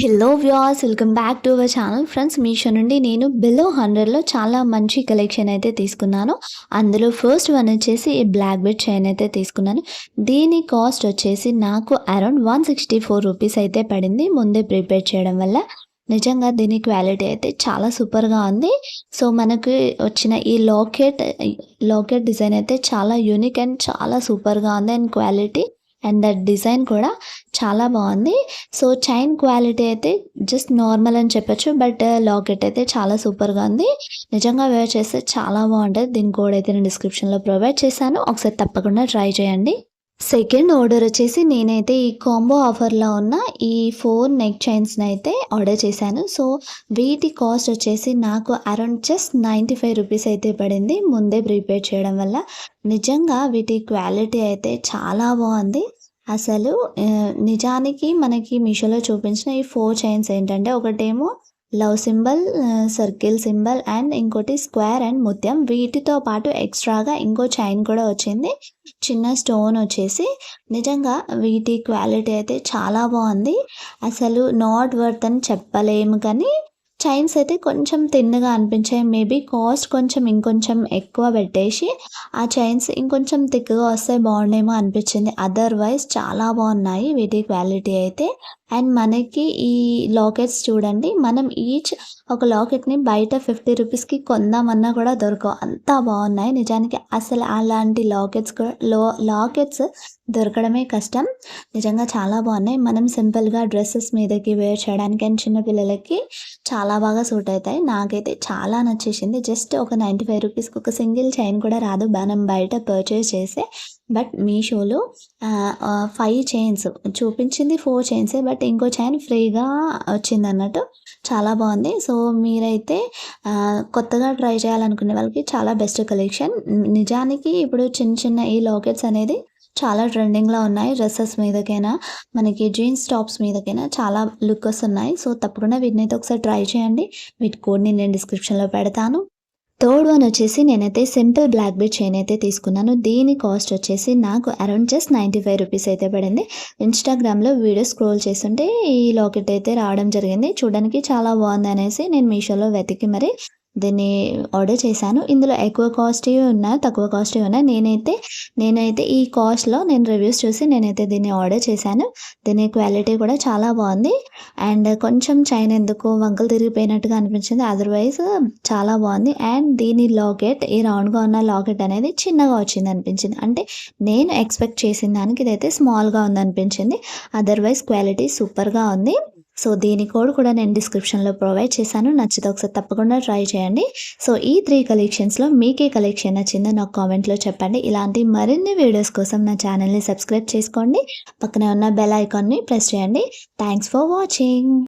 Hello viewers welcome back to our channel friends Meesho నుండి నేను below హండ్రెడ్లో చాలా మంచి కలెక్షన్ అయితే తీసుకున్నాను. అందులో ఫస్ట్ వన్ వచ్చేసి ఈ బ్లాక్ బెడ్ చైన్ అయితే తీసుకున్నాను. దీని కాస్ట్ వచ్చేసి నాకు around one sixty four rupees అయితే పడింది. ముందే ప్రిపేర్ చేయడం వల్ల. నిజంగా దీని క్వాలిటీ అయితే చాలా సూపర్గా ఉంది. సో మనకు వచ్చిన ఈ లాకెట్ లాకెట్ డిజైన్ అయితే చాలా యూనిక్ అండ్ చాలా సూపర్గా ఉంది. And quality and that design కూడా చాలా బాగుంది. సో చైన్ క్వాలిటీ అయితే జస్ట్ నార్మల్ అని చెప్పొచ్చు బట్ లాకెట్ అయితే చాలా సూపర్గా ఉంది. నిజంగా వేర్ చేస్తే చాలా బాగుంటుంది. దీని కోడ్ అయితే నేను డిస్క్రిప్షన్లో ప్రొవైడ్ చేశాను. ఒకసారి తప్పకుండా ట్రై చేయండి. సెకండ్ ఆర్డర్ వచ్చేసి నేనైతే ఈ కాంబో ఆఫర్లో ఉన్న ఈ ఫోర్ నెక్ చైన్స్ని అయితే ఆర్డర్ చేశాను. సో వీటి కాస్ట్ వచ్చేసి నాకు around just ninety five rupees అయితే పడింది. ముందే ప్రిపేర్ చేయడం వల్ల నిజంగా వీటి క్వాలిటీ అయితే చాలా బాగుంది. అసలు నిజానికి మనకి మీషోలో చూపించిన ఈ ఫోర్ చైన్స్ ఏంటంటే ఒకటేమో love symbol circle symbol and ఇంకోటి స్క్వేర్ అండ్ ముత్యం. వీటితో పాటు ఎక్స్ట్రాగా ఇంకో చైన్ కూడా వచ్చింది. చిన్న స్టోన్ వచ్చేసి నిజంగా వీటి క్వాలిటీ అయితే చాలా బాగుంది. అసలు నాట్ వర్త్ అని చెప్పలేము కానీ చైన్స్ అయితే కొంచెం తిన్నగా అనిపించాయి. మేబీ కాస్ట్ కొంచెం ఇంకొంచెం ఎక్కువ పెట్టేసి ఆ చైన్స్ ఇంకొంచెం థిక్గా వస్తే బాగుండేమో అనిపించింది. అదర్వైజ్ చాలా బాగున్నాయి వీటి క్వాలిటీ అయితే. అండ్ మనకి ఈ లాకెట్స్ చూడండి మనం ఈచ్ ఒక లాకెట్ని బయట ఫిఫ్టీ రూపీస్కి కొందామన్నా కూడా దొరకవు. అంతా బాగున్నాయి. నిజానికి అసలు అలాంటి లాకెట్స్ కూడా లో లాకెట్స్ దొరకడమే కష్టం. నిజంగా చాలా బాగున్నాయి. మనం సింపుల్గా డ్రెస్సెస్ మీదకి వేర్ చేయడానికి అండ్ చిన్నపిల్లలకి చాలా బాగా సూట్ అవుతాయి. నాకైతే చాలా నచ్చేసింది. జస్ట్ ఒక నైంటీ ఫైవ్ రూపీస్కి ఒక సింగిల్ చైన్ కూడా రాదు. మనం బయట పర్చేస్ చేస్తే బట్ మీషోలో ఫైవ్ చైన్స్ చూపించింది ఫోర్ చైన్సే బట్ ఇంకో చైన్ ఫ్రీగా వచ్చింది అన్నట్టు చాలా బాగుంది. సో మీరైతే కొత్తగా ట్రై చేయాలనుకునే వాళ్ళకి చాలా బెస్ట్ కలెక్షన్ నిజానికి ఇప్పుడు చిన్న చిన్న ఈ లాకెట్స్ అనేది చాలా ట్రెండింగ్లో ఉన్నాయి. డ్రెస్సెస్ మీదకైనా మనకి జీన్స్ టాప్స్ మీదకైనా చాలా లుక్ వస్తున్నాయి. సో తప్పకుండా వీటిని అయితే ఒకసారి ట్రై చేయండి. వీటి కోడ్ని నేను డిస్క్రిప్షన్లో పెడతాను. థర్డ్ వన్ వచ్చేసి నేనైతే సింపుల్ బ్లాక్ బెడ్ చైన్ అయితే తీసుకున్నాను. దీని కాస్ట్ వచ్చేసి నాకు around just ninety five rupees అయితే పడింది. ఇన్స్టాగ్రామ్లో వీడియో స్క్రోల్ చేస్తుంటే ఈ లాకెట్ అయితే రావడం జరిగింది. చూడడానికి చాలా బాగుంది అనేసి నేను మీషోలో వెతికి మరి దీన్ని ఆర్డర్ చేశాను. ఇందులో ఎక్కువ కాస్ట్ ఉన్నాయి తక్కువ కాస్ట్ ఉన్నాయి నేనైతే నేనైతే ఈ కాస్ట్లో నేను రివ్యూస్ చూసి నేనైతే దీన్ని ఆర్డర్ చేశాను. దీని క్వాలిటీ కూడా చాలా బాగుంది. అండ్ కొంచెం చైన్ ఎందుకు వంకలు తిరిగిపోయినట్టుగా అనిపించింది. అదర్వైజ్ చాలా బాగుంది. అండ్ దీని లాకెట్ ఈ రౌండ్గా ఉన్న లాకెట్ అనేది చిన్నగా వచ్చింది అనిపించింది. అంటే నేను ఎక్స్పెక్ట్ చేసిన దానికి ఇదైతే స్మాల్గా ఉంది అనిపించింది. అదర్వైజ్ క్వాలిటీ సూపర్గా ఉంది. సో దీని కోడ్ కూడా నేను డిస్క్రిప్షన్లో ప్రొవైడ్ చేశాను. నచ్చితే ఒకసారి తప్పకుండా ట్రై చేయండి. సో ఈ త్రీ కలెక్షన్స్లో మీకే కలెక్షన్ నచ్చిందో నాకు కామెంట్లో చెప్పండి. ఇలాంటి మరిన్ని వీడియోస్ కోసం నా ఛానల్ని సబ్స్క్రైబ్ చేసుకోండి. పక్కనే ఉన్న బెల్ ఐకాన్ని ప్రెస్ చేయండి. Thanks for watching